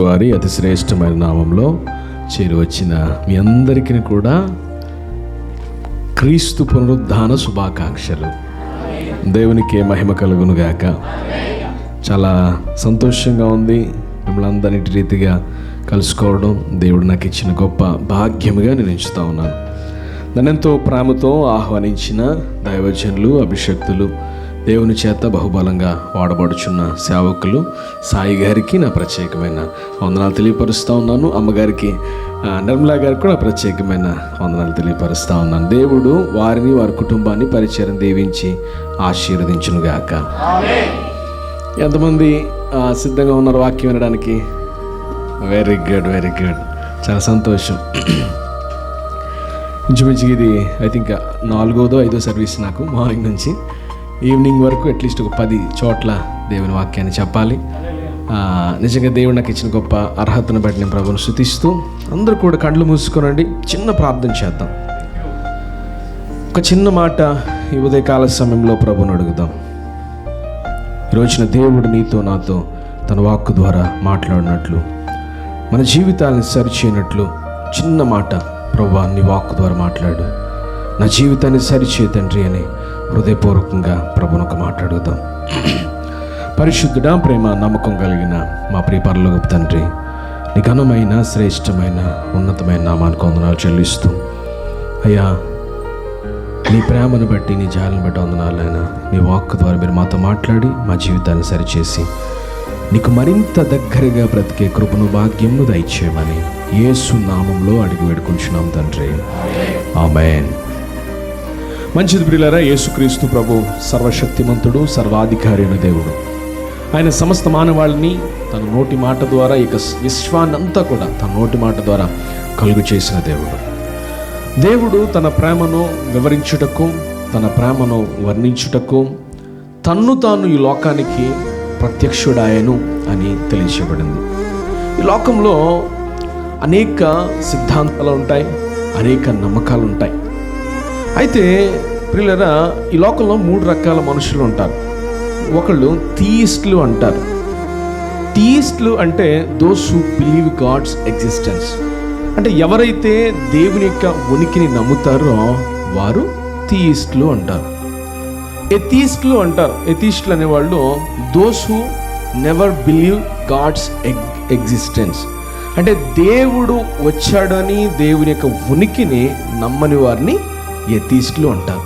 వారి అతి శ్రేష్టమైన నామంలో చేరి వచ్చిన మీ అందరికీ కూడా క్రీస్తు పునరుద్ధాన శుభాకాంక్షలు. దేవునికి మహిమ కలుగునుగాక. చాలా సంతోషంగా ఉంది మిమ్మల్ని అందరిటి రీతిగా కలుసుకోవడం. దేవుడు నాకు ఇచ్చిన గొప్ప భాగ్యముగా నేను ఎంచుతా ఉన్నాను. నన్ను ఎంతో ప్రేమతో ఆహ్వానించిన దైవజనులు అభిషక్తులు దేవుని చేత బహుబలంగా వాడబడుచున్న సేవకులు సాయి గారికి నా ప్రత్యేకమైన వందనాలు తెలియపరుస్తూ ఉన్నాను. అమ్మగారికి నిర్మలా గారికి కూడా ప్రత్యేకమైన వందనాలు తెలియపరుస్తూ ఉన్నాను. దేవుడు వారిని వారి కుటుంబాన్ని పరిచయం దీవించి ఆశీర్వదించునుగాక. ఎంతమంది ఆ, సిద్ధంగా ఉన్నారు వాక్యం వినడానికి? వెరీ గుడ్ వెరీ గుడ్ చాలా సంతోషం. ఇంచుమించుగా ఇది ఐ థింక్ నాలుగోదో ఐదో సర్వీస్ నాకు మార్నింగ్ నుంచి. ఈవినింగ్ వరకు అట్లీస్ట్ ఒక పది చోట్ల దేవుని వాక్యాన్ని చెప్పాలి. నిజంగా దేవుడు నాకు ఇచ్చిన గొప్ప అర్హతను బట్టి నేను ప్రభుని శృతిస్తూ అందరూ కూడా కళ్ళు మూసుకోనండి. చిన్న ప్రార్థన చేద్దాం. ఒక చిన్న మాట ఈ ఉదయకాల సమయంలో ప్రభుని అడుగుదాం. ఈరోజున రోజున దేవుడు నీతో నాతో తన వాక్కు ద్వారా మాట్లాడినట్లు మన జీవితాలను సరిచేయనట్లు చిన్న మాట ప్రభా నీ వాక్కు ద్వారా మాట్లాడు. నా జీవితాన్ని సరిచే తండ్రి అని హృదయపూర్వకంగా ప్రభుని ఒక మాట్లాడుదాం పరిశుద్ధుడా ప్రేమ నమ్మకం కలిగిన మా ప్రియ పరలోకపు తండ్రి నీ ఘనమైన శ్రేష్టమైన ఉన్నతమైన నామానికి వందనాలు చెల్లిస్తూ అయ్యా నీ ప్రేమను బట్టి నీ జాలను బట్టి వందనాలైనా నీ వాక్ ద్వారా మీరు మాతో మాట్లాడి మా జీవితాన్ని సరిచేసి నీకు మరింత దగ్గరగా బ్రతికే కృపను భాగ్యమును దయచేయమని ఏసు నామంలో అడిగి వేడుకుంటున్నాం తండ్రి. ఆమెన్. మంచిది ప్రియులరా యేసుక్రీస్తు ప్రభు సర్వశక్తిమంతుడు సర్వాధికారి అయిన దేవుడు. ఆయన సమస్త మానవాళిని తన నోటి మాట ద్వారా ఇక విశ్వాన్నంతా కూడా తన నోటి మాట ద్వారా కలుగు చేసిన దేవుడు. దేవుడు తన ప్రేమను వివరించుటకు తన ప్రేమను వర్ణించుటకు తన్ను తాను ఈ లోకానికి ప్రత్యక్షుడాయను అని తెలియచేయబడింది. ఈ లోకంలో అనేక సిద్ధాంతాలు ఉంటాయి అనేక నమ్మకాలు ఉంటాయి. అయితే ప్రిల్లరా ఈ లోకంలో మూడు రకాల మనుషులు ఉంటారు. ఒకళ్ళు థీస్ట్లు అంటారు. థీస్ట్లు అంటే those who believe gods existence అంటే ఎవరైతే దేవుని యొక్క ఉనికిని నమ్ముతారో వారు థీస్ట్లు అంటారు. ఎథీస్ట్లు అంటారు? ఎథీస్ట్లు అనేవాళ్ళు those who never believe gods ex existence అంటే దేవుడు వచ్చాడని దేవుని యొక్క ఉనికిని నమ్మని వారిని ఎథీస్టులు అంటారు?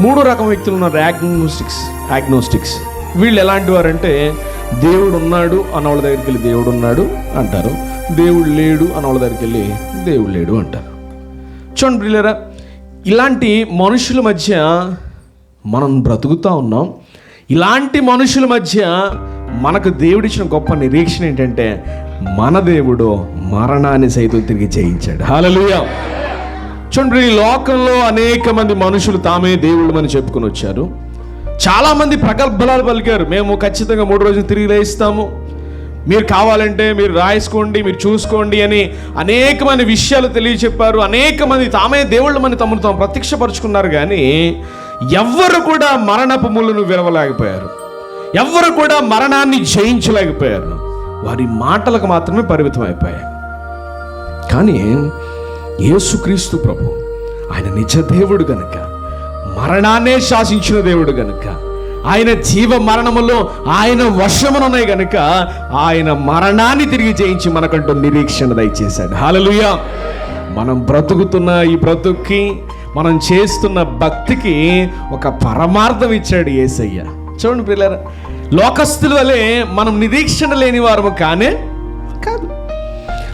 మూడో రకం వ్యక్తులు ఉన్నారు యాగ్నోస్టిక్స్ యాగ్నోస్టిక్స్ వీళ్ళు ఎలాంటి వారంటే దేవుడు ఉన్నాడు అన్న వాళ్ళ దగ్గరికి వెళ్ళి దేవుడు ఉన్నాడు అంటారు. దేవుడు లేడు అన్న వాళ్ళ దగ్గరికి వెళ్ళి దేవుడు లేడు అంటారు. చూడండి ప్రియులరా ఇలాంటి మనుషుల మధ్య మనం బ్రతుకుతూ ఉన్నాం. ఇలాంటి మనుషుల మధ్య మనకు దేవుడిచ్చిన గొప్ప నిరీక్షణ ఏంటంటే మన దేవుడు మరణాన్ని సైతం తిరిగి చేయించాడు హాలలుయా! చూడండి ఈ లోకంలో అనేక మంది మనుషులు తామే దేవుళ్ళు అని చెప్పుకొని వచ్చారు. చాలా మంది ప్రగల్భాలు పలికారు. మేము ఖచ్చితంగా మూడు రోజులు తిరిగి లేస్తాము. మీరు కావాలంటే మీరు రాయించుకోండి మీరు చూసుకోండి అని అనేకమైన విషయాలు తెలియచెప్పారు. అనేక మంది తామే దేవుళ్ళు మన తమను తాము ప్రత్యక్షపరుచుకున్నారు కానీ ఎవ్వరు కూడా మరణపు ముళ్ళను విరవలేకపోయారు. ఎవ్వరు కూడా మరణాన్ని జయించలేకపోయారు. వారి మాటలకు మాత్రమే పరిమితం అయిపోయారు కానీ యేసుక్రీస్తు ప్రభు ఆయన నిజ దేవుడు గనుక మరణాన్నే శాసించిన దేవుడు గనుక ఆయన జీవ మరణములో ఆయన వర్షమునున్నాయి గనుక ఆయన మరణాన్ని తిరిగి చేయించి మనకంటూ నిరీక్షణ దయచేశాడు. హాలలుయా మనం బ్రతుకుతున్న ఈ బ్రతుక్కి మనం చేస్తున్న భక్తికి ఒక పరమార్థం ఇచ్చాడు ఏసయ్య. చూడండి పిల్లరా లోకస్తుల వలె మనం నిరీక్షణ లేని వారము కానే కాదు.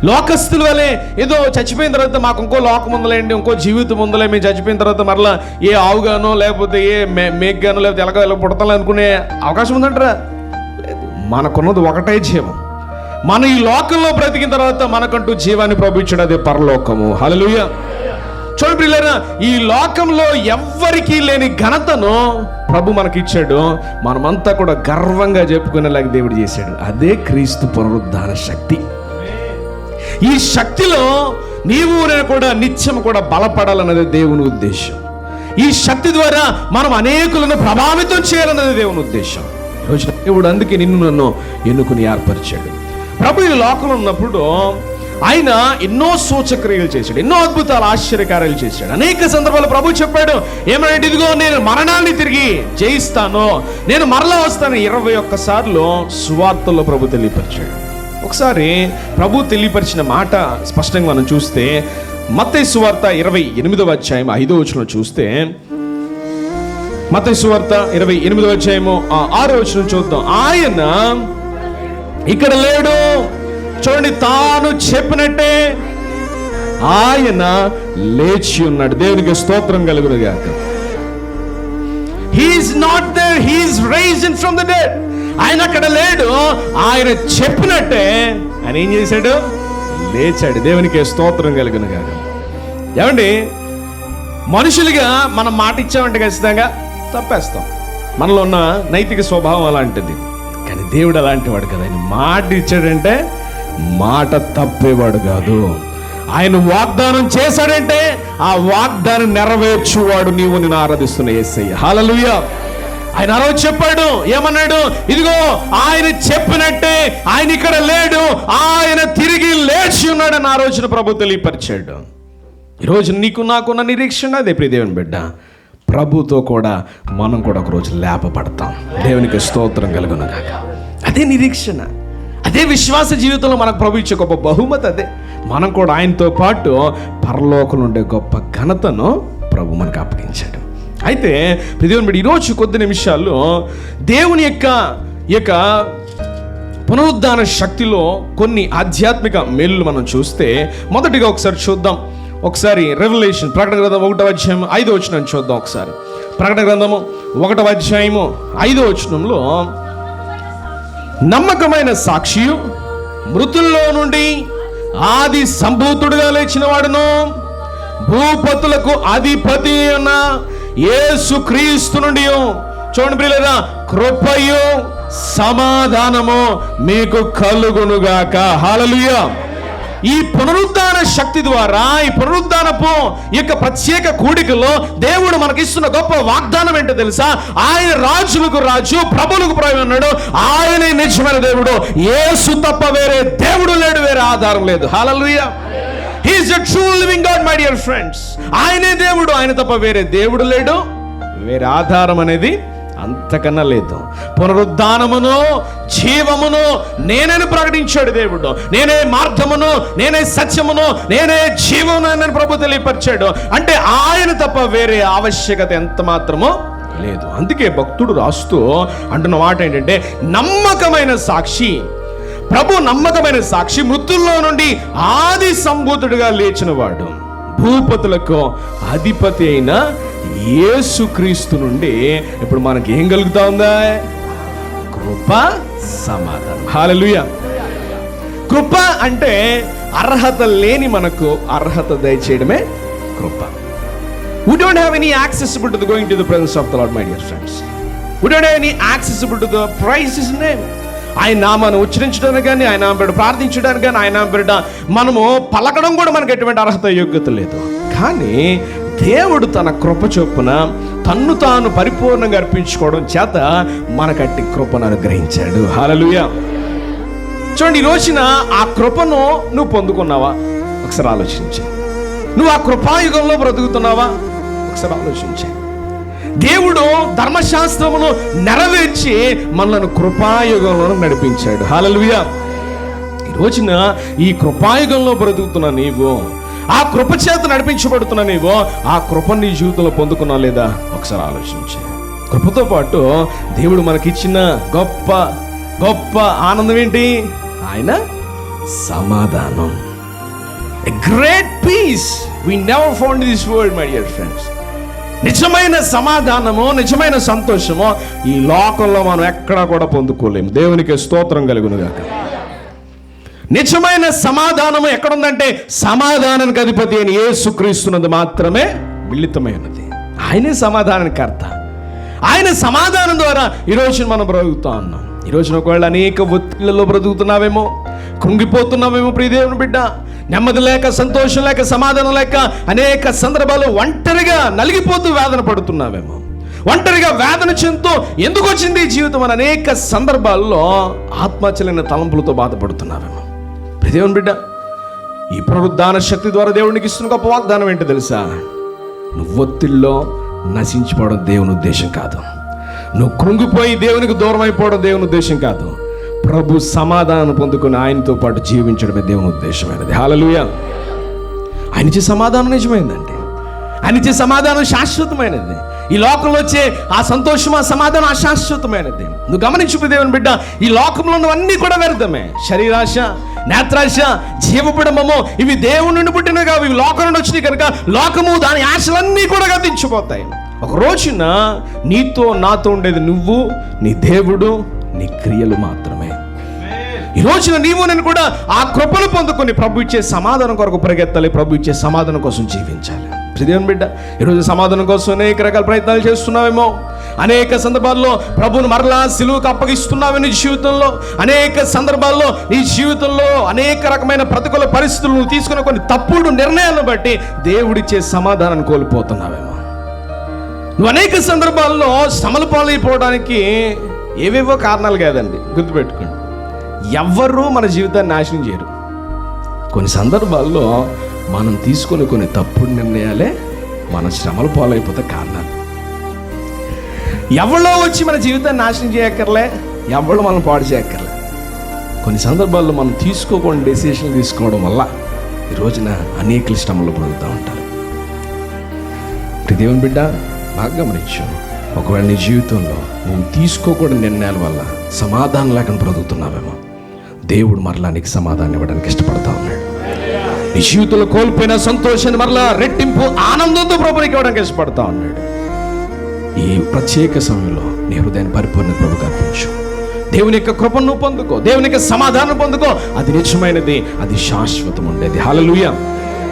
లోకస్తుల వలె ఏదో చచ్చిపోయిన తర్వాత మాకు ఇంకో లోకం ఉందలేండి ఇంకో జీవితం ఉందలే మేము చచ్చిపోయిన తర్వాత మరలా ఏ ఆవుగానో లేకపోతే ఏ మే మేగ్గానో లేకపోతే ఎలాగో ఎలా పుడతాలో అనుకునే అవకాశం ఉందంటారా? లేదు మనకున్నది ఒకటే జీవం. మన ఈ లోకంలో బ్రతికిన తర్వాత మనకంటూ జీవాన్ని ప్రభు అదే పరలోకము. హలలుయ చూడండి పిల్లరా ఈ లోకంలో ఎవ్వరికీ లేని ఘనతను ప్రభు మనకిచ్చాడు. మనమంతా కూడా గర్వంగా చెప్పుకునేలాగా దేవుడు చేశాడు. అదే క్రీస్తు పునరుద్ధాన శక్తి. ఈ శక్తిలో నీవు నేను కూడా నిత్యం కూడా బలపడాలన్నది దేవుని ఉద్దేశం. ఈ శక్తి ద్వారా మనం అనేకులను ప్రభావితం చేయాలన్నది దేవుని ఉద్దేశం. ఈ దేవుడు అందుకే నిన్ను నన్ను ఎన్నుకుని ఏర్పరిచాడు. ప్రభు ఈ లోకంలో ఉన్నప్పుడు ఆయన ఎన్నో సూచక్రియలు చేశాడు ఎన్నో అద్భుతాలు ఆశ్చర్యకార్యాలు చేశాడు. అనేక సందర్భాలు ప్రభు చెప్పాడు ఏమంటే ఇదిగో నేను మరణాన్ని తిరిగి జయిస్తాను. నేను మరలా వస్తాను. ఇరవై ఒక్కసార్లు సువార్తల్లో ప్రభు తెలియపరిచాడు. ఒకసారి ప్రభు తెలియపరిచిన మాట స్పష్టంగా మనం చూస్తే మత్తయి సువార్త ఇరవై ఎనిమిదవ అధ్యాయం ఐదో వచనం చూస్తే మత్తయి సువార్త ఇరవై ఎనిమిదవ అధ్యాయము ఆరో వచనం చూద్దాం. ఆయన ఇక్కడ లేడు. చూడండి తాను చెప్పినట్టే ఆయన లేచి ఉన్నాడు. దేవునికి స్తోత్రం కలుగునుగాక. He's not there he's raised from the dead ఆయన అక్కడ లేడు. ఆయన చెప్పినట్టే. ఆయన ఏం చేశాడు? లేచాడు. దేవునికి స్తోత్రం కలుగును కాదు ఏమండి? మనుషులుగా మనం మాట ఇచ్చామంటే ఖచ్చితంగా తప్పేస్తాం. మనలో ఉన్న నైతిక స్వభావం అలాంటిది. కానీ దేవుడు అలాంటి వాడు కదా. ఆయన మాట ఇచ్చాడంటే మాట తప్పేవాడు కాదు. ఆయన వాగ్దానం చేశాడంటే ఆ వాగ్దానం నెరవేర్చువాడు నీవు నేను ఆరాధిస్తున్న ఏసయ్య. హల్లెలూయా ఆయన అలా చెప్పాడు ఏమన్నాడు? ఇదిగో ఆయన చెప్పినట్టే ఆయన ఇక్కడ లేడు ఆయన తిరిగి లేచి ఉన్నాడని ఆ రోజున ప్రభు తెలియపరిచాడు. ఈరోజు నీకు నాకున్న నిరీక్షణ అదే ప్రియదేవుని బిడ్డ. ప్రభుతో కూడా మనం కూడా ఒకరోజు లేపపడతాం దేవునికి స్తోత్రం కలుగునగాక. అదే నిరీక్షణ. అదే విశ్వాస జీవితంలో మనకు ప్రభు ఇచ్చే గొప్ప బహుమతి అదే. మనం కూడా ఆయనతో పాటు పరలోకలు ఉండే గొప్ప ఘనతను ప్రభు మనకు అప్పగించాడు. అయితే ప్రతిదేవుని బిడ్డ ఈరోజు కొద్ది నిమిషాల్లో దేవుని యొక్క యొక్క పునరుద్ధాన శక్తిలో కొన్ని ఆధ్యాత్మిక మేలు మనం చూస్తే మొదటిగా ఒకసారి చూద్దాం. ఒకసారి రెవల్యూషన్ ప్రకటన గ్రంథం ఒకటో అధ్యాయం ఐదో వచనం చూద్దాం ఒకసారి. ప్రకటన గ్రంథము ఒకటో అధ్యాయము ఐదో వచనంలో నమ్మకమైన సాక్షియు మృతుల్లో నుండి ఆది సంభూతుడుగా లేచిన వాడును భూపతులకు అధిపతి అయిన యేసు క్రీస్తు నుండి చూడండి ప్రియులరా కృపయు సమాధానము మీకు కలుగునుగాక. హాలలుయ ఈ పునరుద్ధాన శక్తి ద్వారా ఈ పునరుద్ధానపు యొక్క ప్రత్యేక కూడికలో దేవుడు మనకిస్తున్న గొప్ప వాగ్దానం ఏంటో తెలుసా? ఆయన రాజులకు రాజు ప్రభులకు ప్రభు అన్నాడు ఆయనే నిజమైన దేవుడు. ఏసు తప్ప వేరే దేవుడు లేడు వేరే ఆధారం లేదు. Hallelujah. He's a true living God my dear friends ఆయనే దేవుడు ఆయన తప్ప వేరే దేవుడు లేడు. వేరే ఆధారం అనేది అంతకన్నా లేదు. పునరుద్ధానమును జీవమును నేనని ప్రకటించాడు దేవుడు. నేనే మార్గమును నేనే సత్యమును నేనే జీవమును అని ప్రభు తెలియపరిచాడు. అంటే ఆయన తప్ప వేరే ఆవశ్యకత ఎంత మాత్రమో లేదు. అందుకే భక్తుడు రాస్తూ అంటున్న మాట ఏంటంటే నమ్మకమైన సాక్షి ప్రభు నమ్మకమైన సాక్షి మృతుల్లో నుండి ఆది సంబూతుడిగా లేచినవాడు. భూపతులకు అధిపతి అయిన యేసు క్రీస్తు నుండి ఇప్పుడు మనకి ఏం కలుగుతా ఉందా కృప సమాధానం. హాలూయ కృప అంటే అర్హత లేని మనకు అర్హత దయచేయడమే కృప. Would don't have any accessible to the presence of the lord my dear friends వు నేమ్ ఆయన నామాను ఉచ్చరించడానికి కానీ ఆయన నామ బిడ్డ ప్రార్థించడానికి కానీ ఆయన నామ బిడ్డ మనము పలకడం కూడా మనకు ఎటువంటి అర్హత యోగ్యత లేదు. కానీ దేవుడు తన కృప చొప్పున తన్ను తాను పరిపూర్ణంగా అర్పించుకోవడం చేత మనకట్టి కృపను అనుగ్రహించాడు. హాలలుయ చూడండి ఈ రోజున ఆ కృపను నువ్వు పొందుకున్నావా? ఒకసారి ఆలోచించే. నువ్వు ఆ కృపాయుగంలో బ్రతుకుతున్నావా? ఒకసారి ఆలోచించే. దేవుడు ధర్మశాస్త్రమును నెరవేర్చి మనల్ని కృపాయుగంలో నడిపించాడు. హాలలుయ ఈ రోజున ఈ కృపాయుగంలో బ్రతుకుతున్న నీవు ఆ కృప చేత నడిపించబడుతున్న నీవు ఆ కృప నీ జీవితంలో పొందుకున్నా లేదా? ఒకసారి ఆలోచించే. కృపతో పాటు దేవుడు మనకిచ్చిన గొప్ప గొప్ప ఆనందం ఏంటి? ఆయన సమాధానం. Great peace we never found this world my dear friends నిజమైన సమాధానము నిజమైన సంతోషము ఈ లోకంలో మనం ఎక్కడా కూడా పొందుకోలేము. దేవునికి స్తోత్రం కలుగునుగాక. నిజమైన సమాధానము ఎక్కడుందంటే సమాధానానికి అధిపతి అని ఏసుక్రీస్తున్నది మాత్రమే మిళితమైనది ఆయనే సమాధానానికి కర్త ఆయన సమాధానం ద్వారా ఈరోజు మనం బ్రతుకుతా ఉన్నాం. ఈరోజు ఒకవేళ అనేక ఒత్తిళ్ళలో బ్రతుకుతున్నావేమో కృంగిపోతున్నామేమో ప్రియదేవుని బిడ్డ. నెమ్మది లేక సంతోషం లేక సమాధానం లేక అనేక సందర్భాలు ఒంటరిగా నలిగిపోతూ వేదన పడుతున్నావేమో. ఒంటరిగా వేదన చెందుతూ ఎందుకు వచ్చింది ఈ జీవితం అని అనేక సందర్భాల్లో ఆత్మహత్యలైన తలంపులతో బాధపడుతున్నావేమో. ప్రదేవుని బిడ్డ ఈ పునరుద్ధాన శక్తి ద్వారా దేవునికి ఇస్తున్న గొప్ప వాగ్దానం ఏంటో తెలుసా? నువ్వు ఒత్తిడిలో నశించిపోవడం దేవుని ఉద్దేశం కాదు. నువ్వు కృంగిపోయి దేవునికి దూరం అయిపోవడం దేవుని ఉద్దేశం కాదు. ప్రభు సమాధానం పొందుకుని ఆయనతో పాటు జీవించడమే దేవుని ఉద్దేశమైనది. హాలలుయ ఆయన ఇచ్చే సమాధానం నిజమైందండి. ఆయన ఇచ్చే సమాధానం శాశ్వతమైనది. ఈ లోకంలో వచ్చే ఆ సంతోషం ఆ సమాధానం అశాశ్వతమైనది. నువ్వు గమనించు దేవుని బిడ్డ ఈ లోకంలో ఉన్నవన్నీ కూడా వ్యర్థమే. శరీరాశ నేత్రాశ జీవపుడమము ఇవి దేవుని నుండి పుట్టినవి కావు. ఇవి లోకం నుండి వచ్చినాయి కనుక లోకము దాని ఆశలన్నీ కూడా గతించిపోతాయి ఒక రోజున నీతో నాతో ఉండేది నువ్వు నీ దేవుడు నీ క్రియలు మాత్రం. ఈ రోజున నీవు నేను కూడా ఆ కృపను పొందుకొని ప్రభు ఇచ్చే సమాధానం కొరకు పరిగెత్తాలి ప్రభు ఇచ్చే సమాధానం కోసం జీవించాలి. ప్రియదేవుని బిడ్డ ఈరోజు సమాధానం కోసం అనేక రకాల ప్రయత్నాలు చేస్తున్నావేమో. అనేక సందర్భాల్లో ప్రభును మరలా సిలువుకు అప్పగిస్తున్నావు నీ జీవితంలో. అనేక సందర్భాల్లో నీ జీవితంలో అనేక రకమైన ప్రతికూల పరిస్థితులను తీసుకున్న కొన్ని తప్పుడు నిర్ణయాలను బట్టి దేవుడిచ్చే సమాధానాన్ని కోల్పోతున్నావేమో. నువ్వు అనేక సందర్భాల్లో శ్రమలు పాలైపోవడానికి ఏవేవో కారణాలు కాదండి. గుర్తుపెట్టుకోండి. ఎవ్వరూ మన జీవితాన్ని నాశనం చేయరు. కొన్ని సందర్భాల్లో మనం తీసుకునే కొన్ని తప్పుడు నిర్ణయాలే మన శ్రమలు పాలైపోతే కారణాలు. ఎవరో వచ్చి మన జీవితాన్ని నాశనం చేయక్కర్లే ఎవరు మనం పాడు చేయక్కర్లే. కొన్ని సందర్భాల్లో మనం తీసుకోకుండా డెసిషన్లు తీసుకోవడం వల్ల ఈ రోజున అనేక శ్రమలు పొందుతూ ఉంటారు. దేవుని బిడ్డ బాగా గమనించు. ఒకవేళ నీ జీవితంలో నువ్వు తీసుకోకూడని నిర్ణయాల వల్ల సమాధానం లేకుండా బ్రతుకుతున్నావేమో. దేవుడు మరలా నీకు సమాధానం ఇవ్వడానికి ఇష్టపడతా ఉన్నాడు. నీ జీవితంలో కోల్పోయిన సంతోషాన్ని మరలా రెట్టింపు ఆనందంతో ప్రభునికి ఇవ్వడానికి ఇష్టపడతా ఉన్నాడు. ఈ ప్రత్యేక సమయంలో నీ హృదయాన్ని పరిపూర్ణ ప్రభు కల్పించు దేవుని యొక్క కృపను పొందుకో దేవుని యొక్క సమాధానం పొందుకో. అది నిజమైనది అది శాశ్వతం ఉండేది. హాలలుయ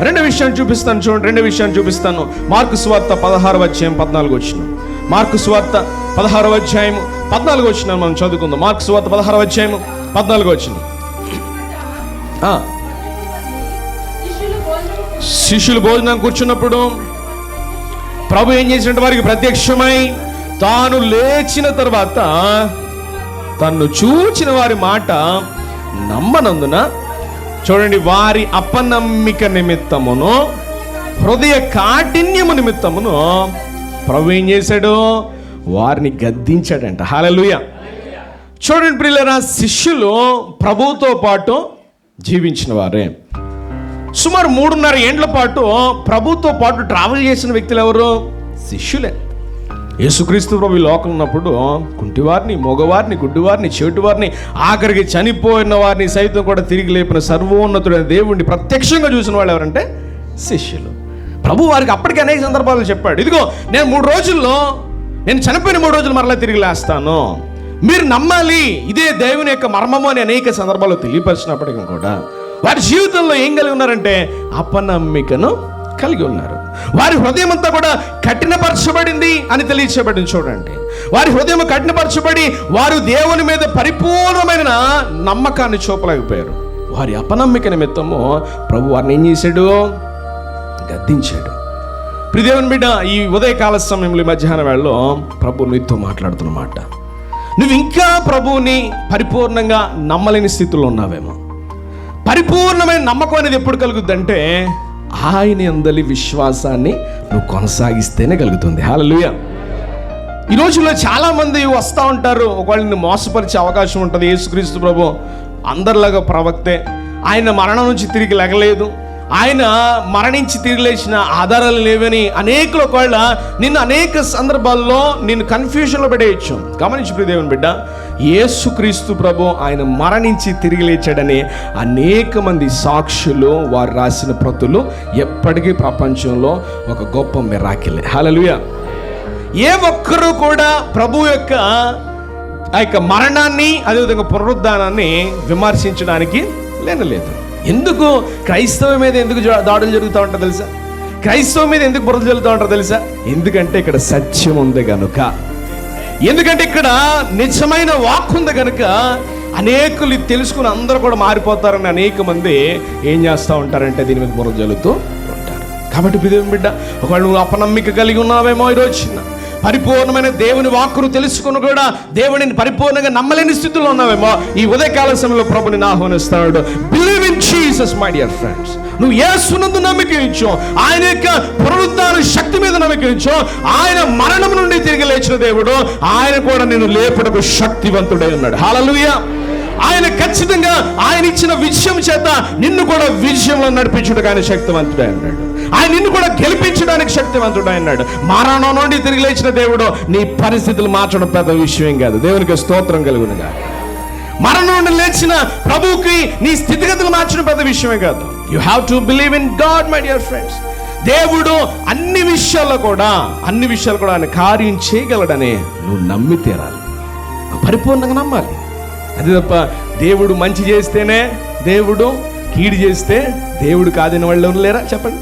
రెండు విషయాన్ని చూపిస్తాను చూడండి రెండో విషయాన్ని చూపిస్తాను. మార్కు స్వార్త పదహారు అధ్యాయం పద్నాలుగు వచ్చిన. మార్కు స్వార్త పదహారవ అధ్యాయము పద్నాలుగు వచ్చిన మనం చదువుకుందాం. మార్క్స్ వార్త పదహారవ అధ్యాయము పద్నాలుగు వచ్చిన భోజనం శిష్యులు భోజనం కూర్చున్నప్పుడు ప్రభు ఏం చేసినట్టు వారికి ప్రత్యక్షమై తాను లేచిన తర్వాత తన్ను చూచిన వారి మాట నమ్మనందున చూడండి వారి అపనమ్మిక నిమిత్తమును హృదయ కాఠిన్యము నిమిత్తమును ప్రభు ఏం చేశాడు? వారిని గద్దించాడంట. హాలలుయ చూడండి ప్రియులరా శిష్యులు ప్రభువుతో పాటు జీవించిన వారే. సుమారు మూడున్నర ఏండ్ల పాటు ప్రభుతో పాటు ట్రావెల్ చేసిన వ్యక్తులు ఎవరు? శిష్యులే. యేసుక్రీస్తు ప్రభు లోకం ఉన్నప్పుడు కుంటివారిని మగవారిని గుడ్డివారిని చెవిటివారిని ఆఖరికి చనిపోయిన వారిని సైతం కూడా తిరిగి లేపిన సర్వోన్నతుడైన దేవుణ్ణి ప్రత్యక్షంగా చూసిన వాళ్ళు ఎవరంటే? శిష్యులు. ప్రభు వారికి అప్పటికి అనేక సందర్భాలు చెప్పాడు. ఇదిగో నేను మూడు రోజుల్లో నేను చనిపోయిన మూడు రోజులు మరలా తిరిగి లేస్తాను. మీరు నమ్మాలి ఇదే దేవుని యొక్క మర్మము అని అనేక సందర్భాల్లో తెలియపరిచినప్పటికీ కూడా వారి జీవితంలో ఏం కలిగి ఉన్నారంటే అపనమ్మికను కలిగి ఉన్నారు. వారి హృదయం అంతా కూడా కఠినపరచబడింది అని తెలియచేయబడింది చూడండి. వారి హృదయం కఠినపరచబడి వారు దేవుని మీద పరిపూర్ణమైన నమ్మకాన్ని చూపలేకపోయారు. వారి అపనమ్మిక నిమిత్తము ప్రభు వారిని ఏం చేశాడు? గద్దించాడు. ప్రిదేవుని బిడ్డ ఈ ఉదయకాల సమయంలో మధ్యాహ్న వేళలో ప్రభు నీతో మాట్లాడుతున్నమాట నువ్వు ఇంకా ప్రభువుని పరిపూర్ణంగా నమ్మలేని స్థితిలో ఉన్నావేమో. పరిపూర్ణమైన నమ్మకం అనేది ఎప్పుడు కలుగుద్దంటే ఆయన అందలి విశ్వాసాన్ని నువ్వు కొనసాగిస్తేనే కలుగుతుంది. హాలలుయ ఈ రోజుల్లో చాలామంది వస్తూ ఉంటారు ఒకవేళ నిన్ను మోసపరిచే అవకాశం ఉంటుంది యేసుక్రీస్తు ప్రభు అందరిలాగా ప్రవక్తే. ఆయన మరణం నుంచి తిరిగి లెగలేదు. ఆయన మరణించి తిరిగిలేసిన ఆధారాలు లేవని అనేకులు ఒకవేళ నిన్ను అనేక సందర్భాల్లో నిన్ను కన్ఫ్యూజన్లో పెట్టేయచ్చు గమనించి ప్రియదేవుని బిడ్డ. యేసుక్రీస్తు ప్రభు ఆయన మరణించి తిరిగి లేచాడని అనేక మంది సాక్షులు వారు రాసిన ప్రతులు ఎప్పటికీ ప్రపంచంలో ఒక గొప్ప మెరాకిలే హల్లెలూయా ఏ ఒక్కరూ కూడా ప్రభు యొక్క ఆ యొక్క మరణాన్ని అదేవిధంగా పునరుద్ధానాన్ని విమర్శించడానికి లేనలేదు. ఎందుకు క్రైస్తవ మీద ఎందుకు దాడులు జరుగుతూ ఉంటారు తెలుసా? క్రైస్తవం మీద ఎందుకు బురద జరుగుతూ ఉంటారు తెలుసా? ఎందుకంటే ఇక్కడ సత్యం ఉంది కనుక ఎందుకంటే ఇక్కడ నిజమైన వాక్ ఉంది కనుక అనేకులు తెలుసుకుని అందరూ కూడా మారిపోతారని అనేక మంది ఏం చేస్తూ ఉంటారంటే దీని మీద బురద జల్లుతూ ఉంటారు. కాబట్టి బిదేం బిడ్డ ఒకవేళ నువ్వు అపనమ్మిక కలిగి ఉన్నావేమో ఈరోజు? పరిపూర్ణమైన దేవుని వాక్కును తెలుసుకుని కూడా దేవుడిని పరిపూర్ణంగా నమ్మలేని స్థితిలో ఉన్నావేమో ఈ ఉదయకాల సమయంలో ప్రభుని ఆహ్వానిస్తాడు. Believe in Jesus my dear friends నువ్వు యేసునందు నమ్మిక ఇచ్చో ఆయన యొక్క పునరుద్ధాన శక్తి మీద నమ్మిక ఇచ్చో ఆయన మరణం నుండి తిరిగి లేచిన దేవుడు ఆయన కూడా నేను లేపుటకు శక్తివంతుడై ఉన్నాడు. హల్లెలూయా ఆయన ఖచ్చితంగా ఆయన ఇచ్చిన విజయం చేత నిన్ను కూడా విజయంలో నడిపించుడు కానీ శక్తివంతుడై అన్నాడు ఆయన నిన్ను కూడా గెలిపించడానికి శక్తివంతుడు అన్నాడు మరణం నుండి తిరిగి లేచిన దేవుడు నీ పరిస్థితులు మార్చడం పెద్ద విషయం కాదు. దేవునికి స్తోత్రం కలుగునుగా మరణం నుండి లేచిన ప్రభువుకి నీ స్థితిగతులు మార్చడం పెద్ద విషయమే కాదు. You have to believe in God my dear friends దేవుడు అన్ని విషయాల్లో కూడా అన్ని విషయాలు కూడా ఆయన కార్యం చేయగలడని నువ్వు నమ్మి తీరాలి. పరిపూర్ణంగా నమ్మాలి. అది తప్ప దేవుడు మంచి చేస్తేనే దేవుడు కీడు చేస్తే దేవుడు కాదని వాళ్ళు ఎవరు లేరా? చెప్పండి.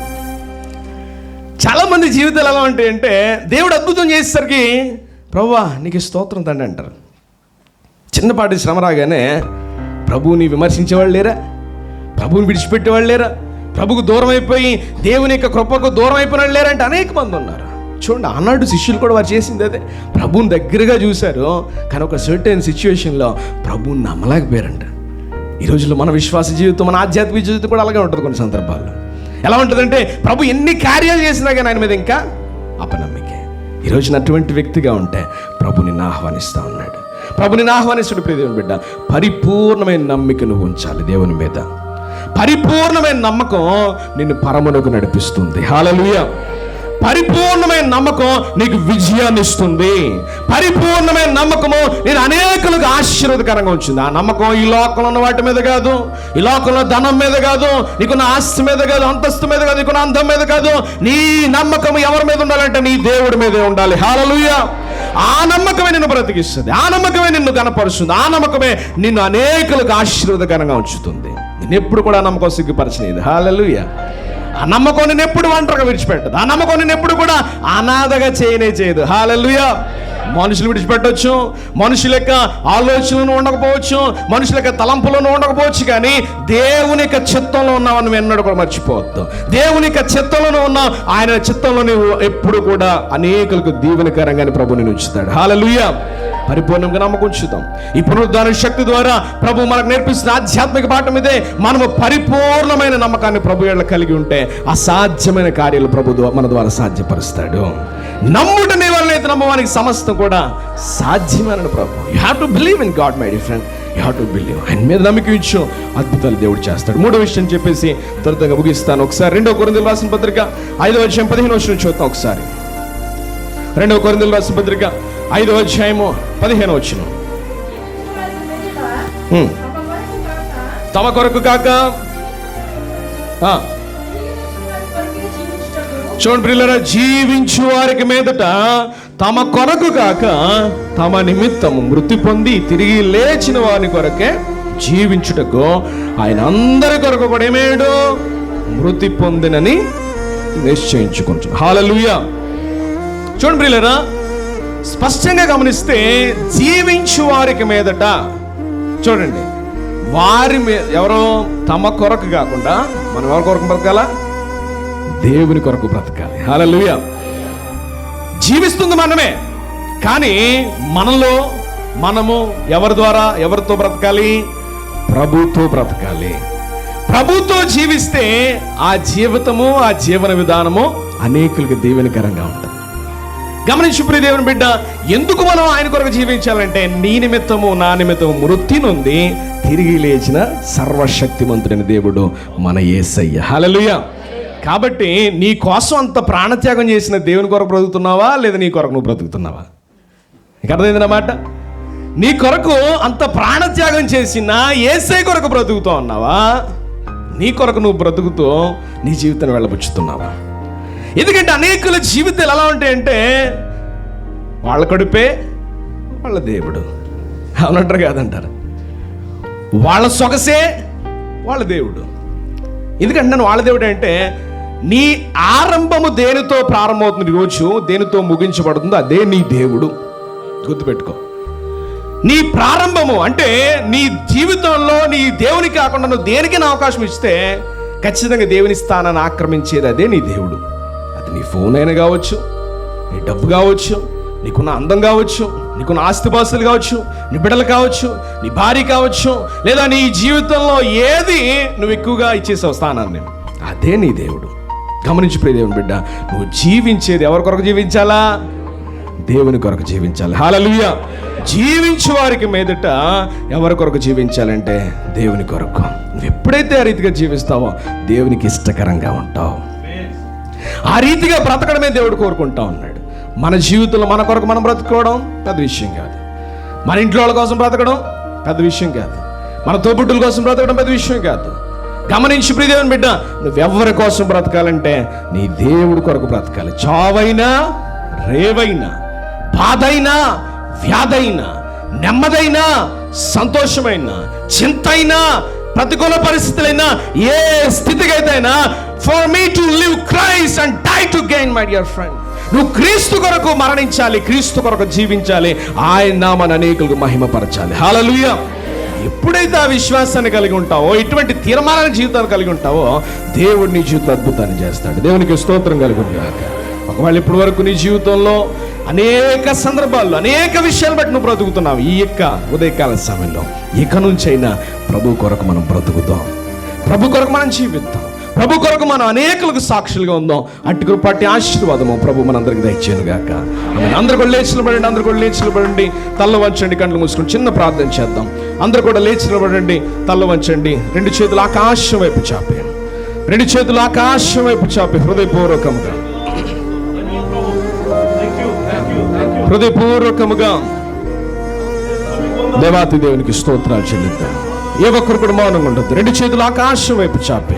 జీవితాలు ఎలా ఉంటాయి అంటే దేవుడు అద్భుతం చేసేసరికి ప్రభువా నీకు స్తోత్రం తండ్రి అంటారు. చిన్నపాటి శ్రమ రాగానే ప్రభువుని విమర్శించేవాళ్ళు లేరా? ప్రభువుని విడిచిపెట్టేవాళ్ళు లేరా? ప్రభుకు దూరం అయిపోయి దేవుని యొక్క కృపకు దూరం అయిపోయిన వాళ్ళు లేరంటే అనేక మంది ఉన్నారు. చూడండి ఆనాడు శిష్యులు కూడా వారు చేసింది అదే. ప్రభువుని దగ్గరగా చూశారు కానీ ఒక సర్టెన్ సిచ్యువేషన్లో ప్రభువుని నమ్మలేకపోయారంట. ఈ రోజుల్లో మన విశ్వాస జీవితం మన ఆధ్యాత్మిక జీవితం కూడా అలాగే ఉంటుంది కొన్ని సందర్భాల్లో. ఎలా ఉంటుందంటే ప్రభు ఎన్ని కార్యాలు చేసినా కానీ ఆయన మీద ఇంకా అపనమ్మికే. ఈ అటువంటి వ్యక్తిగా ఉంటే ప్రభు నిన్ను ఆహ్వానిస్తా ఉన్నాడు. ప్రభు నిన్ను ఆహ్వానిస్తుడు ప్రియదేవుని బిడ్డ. పరిపూర్ణమైన నమ్మిక నువ్వు ఉంచాలి దేవుని మీద. పరిపూర్ణమైన నమ్మకం నిన్ను పరమునకు నడిపిస్తుంది. హాలలుయా పరిపూర్ణమైన నమ్మకం నీకు విజయాన్ని ఇస్తుంది. పరిపూర్ణమైన నమ్మకము నేను అనేకులకు ఆశీర్వదకరంగా ఉంచింది. ఆ నమ్మకం ఈ లోకంలో ఉన్న వాటి మీద కాదు ఈ లోకంలో ధనం మీద కాదు నీకున్న ఆస్తి మీద కాదు అంతస్తు మీద కాదు నీకున్న అందం మీద కాదు. నీ నమ్మకం ఎవరి మీద ఉండాలంటే నీ దేవుడి మీదే ఉండాలి. హాలలుయ ఆ నమ్మకమే నిన్ను బ్రతికిస్తుంది. ఆ నమ్మకమే నిన్ను కనపరుస్తుంది ఆ నమ్మకమే నిన్ను అనేకులకు ఆశీర్వదకరంగా ఉంచుతుంది. నేను ఎప్పుడు కూడా నమ్మకం సిగ్గుపరచలేదు. హాలలుయ్యా ఆ నమ్మకం ఎప్పుడు ఒంటరిగా విడిచిపెట్టదు. ఆ నమ్మకం ఎప్పుడు కూడా అనాథగా చేయనే చేయదు. హాలెల్లుయా మనుషులు విడిచిపెట్టవచ్చు మనుషుల యొక్క ఆలోచనలు ఉండకపోవచ్చు. మనుషుల యొక్క తలంపులను ఉండకపోవచ్చు కానీ దేవుని యొక్క చిత్తంలో ఉన్నావని నువ్వు ఎన్నడూ కూడా మర్చిపోవద్దు. దేవుని యొక్క చిత్తంలోనే ఉన్న ఆయన చిత్తంలో నువ్వు ఎప్పుడు కూడా అనేకులకు దీవెనకరంగానే ప్రభుని ఉంచుతాడు. హాలలుయ పరిపూర్ణంగా నమ్మకం ఉంచుతాం. ఈ పునరుద్ధాన శక్తి ద్వారా ప్రభు మనకు నేర్పిస్తున్న ఆధ్యాత్మిక పాఠం ఇదే. మనము పరిపూర్ణమైన నమ్మకాన్ని ప్రభు ఏళ్ళ కలిగి ఉంటే అసాధ్యమైన కార్యాలు ప్రభు మన ద్వారా సాధ్యపరుస్తాడు. నమ్ముట నీ వల్ల అయితే నమ్మవానికి సమస్తం కూడా సాధ్యమైన ప్రభు. You have to believe in God my different you have to believe ఆయన మీద నమ్మకం ఇచ్చు. అద్భుతాలు దేవుడు చేస్తాడు. మూడో విషయం చెప్పేసి త్వరితంగా ముగిస్తాను. ఒకసారి రెండో కొరిందలు రాసిన పత్రిక ఐదో విషయం పదిహేను వచ్చిన చూద్దాం ఒకసారి. రెండవ కొరిందలు రాసిన పత్రిక ఐదో అధ్యాయము పదిహేను వచ్చిన హ్మ్. తమ కొరకు కాక ఆ, చూడండి పిల్లరా జీవించు వారికి మీదట తమ కొరకు కాక తమ నిమిత్తం మృతి పొంది తిరిగి లేచిన వారి కొరకే జీవించుటకు ఆయన అందరి కొరకు కూడా ఏమేడు? మృతి పొందినని నిశ్చయించుకుంటు హాలలుయా చూడండి ప్రియులరా స్పష్టంగా గమనిస్తే జీవించు వారికి మీదట చూడండి వారి మీద ఎవరో తమ కొరకు కాకుండా మనం ఎవరి కొరకు బ్రతకాలా? దేవుని కొరకు బ్రతకాలి. హల్లెలూయా జీవిస్తుంది మనమే కానీ మనలో మనము ఎవరి ద్వారా ఎవరితో బ్రతకాలి? ప్రభుతో బ్రతకాలి. ప్రభుతో జీవిస్తే ఆ జీవితము ఆ జీవన విధానము అనేకులకు దీవెనకరంగా ఉంటుంది. గమనించు ప్రియ దేవుని బిడ్డ ఎందుకు మనం ఆయన కొరకు జీవించాలంటే నీ నిమిత్తము నా నిమిత్తము మృతి నుండి తిరిగి లేచిన సర్వశక్తిమంతుడైన దేవుడు మన ఏసయ్య హల్లెలూయా కాబట్టి నీ కోసం అంత ప్రాణత్యాగం చేసిన దేవుని కొరకు బ్రతుకుతున్నావా? లేదా నీ కొరకు నువ్వు బ్రతుకుతున్నావా? నీకు అర్థమైంది మాట? నీ కొరకు అంత ప్రాణత్యాగం చేసిన ఏసై కొరకు బ్రతుకుతూ ఉన్నావా? నీ కొరకు నువ్వు బ్రతుకుతూ నీ జీవితాన్ని వెళ్ళబుచ్చుతున్నావా? ఎందుకంటే అనేకుల జీవితాలు ఎలా ఉంటాయంటే వాళ్ళ కడుపే వాళ్ళ దేవుడు. అవునంటారు కాదంటారు. వాళ్ళ సొగసే వాళ్ళ దేవుడు. ఎందుకంటే నన్ను వాళ్ళ దేవుడు అంటే నీ ఆరంభము దేనితో ప్రారంభమవుతుంది రోజు దేనితో ముగించబడుతుందో అదే నీ దేవుడు. గుర్తుపెట్టుకో. నీ ప్రారంభము అంటే నీ జీవితంలో నీ దేవుని కాకుండా నువ్వు దేనికైనా అవకాశం ఇస్తే ఖచ్చితంగా దేవుని స్థానాన్ని ఆక్రమించేది అదే నీ దేవుడు. అది నీ ఫోన్ అయినా కావచ్చు నీ డబ్బు కావచ్చు నీకున్న అందం కావచ్చు నీకున్న ఆస్తిపాస్తులు కావచ్చు నీ బిడ్డలు కావచ్చు నీ భార్య కావచ్చు లేదా నీ జీవితంలో ఏది నువ్వు ఎక్కువగా ఇచ్చేసావు స్థానాన్ని? అదే నీ దేవుడు. గమనించి దేవుని బిడ్డ నువ్వు జీవించేది ఎవరి కొరకు జీవించాలా? దేవుని కొరకు జీవించాలి. హాలలుయ జీవించే వారికి మీదట ఎవరి కొరకు జీవించాలంటే దేవుని కొరకు. నువ్వు ఎప్పుడైతే ఆ రీతిగా జీవిస్తావో దేవునికి ఇష్టకరంగా ఉంటావు. ఆ రీతిగా బ్రతకడమే దేవుడు కోరుకుంటా ఉన్నాడు. మన జీవితంలో మన కొరకు మనం బ్రతుకోవడం పెద్ద విషయం కాదు. మన ఇంట్లో వాళ్ళ కోసం బ్రతకడం పెద్ద విషయం కాదు. మన తోబుట్టుల కోసం బ్రతకడం పెద్ద విషయం కాదు. గమనించి ప్రియదేవుని బిడ్డ నువ్వెవరి కోసం బ్రతకాలంటే నీ దేవుడి కొరకు బ్రతకాలి. చావైనా రేవైనా బాధైనా వ్యాధైనా నెమ్మదైనా సంతోషమైన చింతైనా ప్రతికూల పరిస్థితులైనా ఏ స్థితికైతేనా for me to live Christ and die to gain my dear friend నువ్వు క్రీస్తు కొరకు మరణించాలి క్రీస్తు కొరకు జీవించాలి. ఆయన మన అనేకులకు మహిమపరచాలి. హాలలుయా ఎప్పుడైతే ఆ విశ్వాసాన్ని కలిగి ఉంటావో ఇటువంటి తీర్మానాల జీవితాన్ని కలిగి ఉంటావో దేవుడు నీ జీవిత అద్భుతాన్ని చేస్తాడు. దేవునికి స్తోత్రం కలిగి ఉంటాడు ఒకవేళ ఇప్పటి వరకు నీ జీవితంలో అనేక సందర్భాల్లో అనేక విషయాలు బట్టి నువ్వు బ్రతుకుతున్నావు ఈ యొక్క ఉదయకాల సమయంలో ఇక నుంచైనా ప్రభు కొరకు మనం బ్రతుకుతాం. ప్రభు కొరకు మనం జీవిద్దాం ప్రభు కొరకు మనం అనేకులకు సాక్షులుగా ఉందాం. అట్టి కృపాటి ఆశీర్వాదము ప్రభు మనందరికి దయచేయను గాక అందరు కూడా లేచి అందరు కూడా లేచి తల్ల వంచండి కండ్లు మూసుకొని చిన్న ప్రార్థన చేద్దాం. అందరు కూడా లేచి నిలబడండి తల్ల వంచండి. రెండు చేతులు ఆకాశం వైపు చాపి. రెండు చేతులు ఆకాశం వైపు చాపి. హృదయపూర్వకముగా. హృదయపూర్వకముగా. దేవాతి దేవునికి స్తోత్రాలు చెల్లిద్దాం. ఏ ఒక్కరు కూడా మౌనంగా ఉండద్దు. రెండు చేతులు ఆకాశం వైపు చాపే.